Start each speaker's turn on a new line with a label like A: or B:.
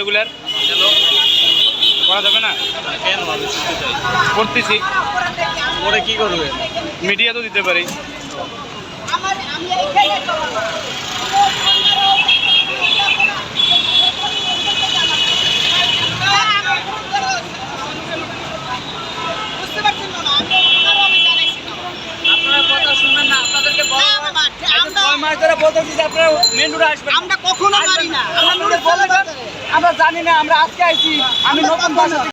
A: এগুলার? করা যাবে না?
B: কেন আমি
A: করতেছি।
B: পরে কি করবে?
A: মিডিয়া তো দিতে পারি।
C: আমার আমি এইখানে বুঝতে পারছেন না আমি ওনারও আমি জানাইছি না
D: আপনারা কথা শুনবেন না আপনাদেরকে
C: না,
D: বলা
C: বাবা, আমরা
D: ছয় মাস ধরে বলতেছি যে আপনারা রোডে আসবেন
C: আমরা কখনো মারি না। আমরা
D: জানি না আমরা আজকে আইছি আমি নতুন